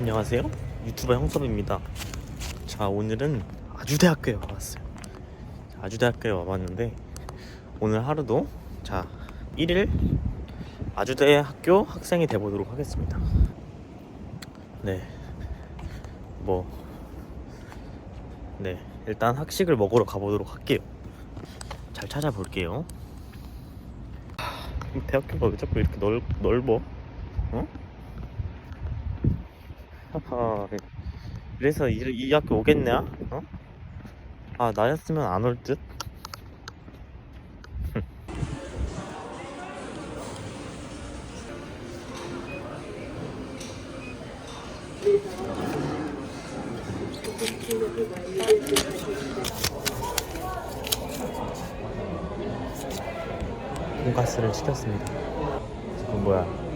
안녕하세요. 유튜버 형섭입니다. 자 오늘은 아주대학교에 와봤어요. 자, 아주대학교에 와봤는데 오늘 하루도 자 1일 아주대학교 학생이 돼보도록 하겠습니다. 네뭐 네. 일단 학식을 먹으러 가보도록 할게요. 잘 찾아볼게요. 대학교가 왜 자꾸 이렇게 넓, 넓어? 어? 하하 그래서 이, 이 학교 오겠냐? 어? 아 나였으면 안 올 듯? 돈가스를 시켰습니다 지금 뭐야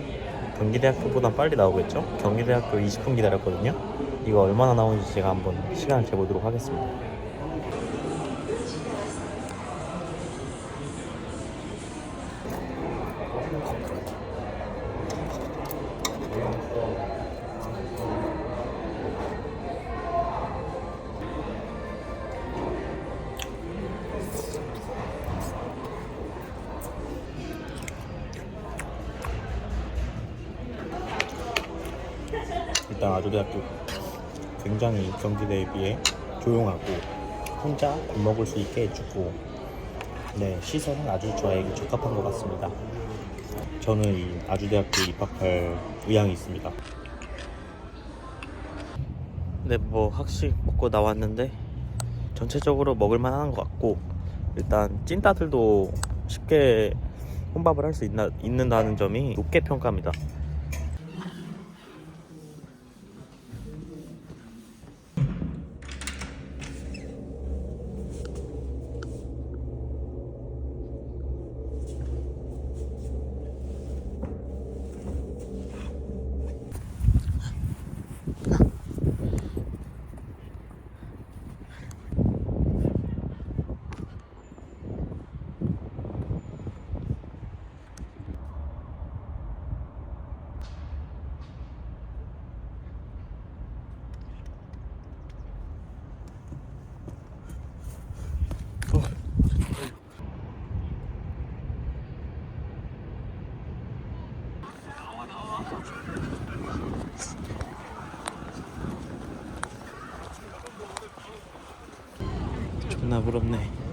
경기대학교보다 빨리 나오겠죠? 경기대학교 20분 기다렸거든요. 이거 얼마나 나오는지 제가 한번 시간을 재보도록 하겠습니다. 일단 아주대학교 굉장히 경기대에 비해 조용하고 혼자 밥 먹을 수 있게 해주고 네 시설은 아주 저에게 적합한 것 같습니다. 저는 이 아주대학교에 입학할 의향이 있습니다. 네, 뭐 학식 먹고 나왔는데 전체적으로 먹을만 하는 것 같고 일단 찐따들도 쉽게 혼밥을 할 수 있는다는 점이 높게 평가합니다. 존나 부럽네.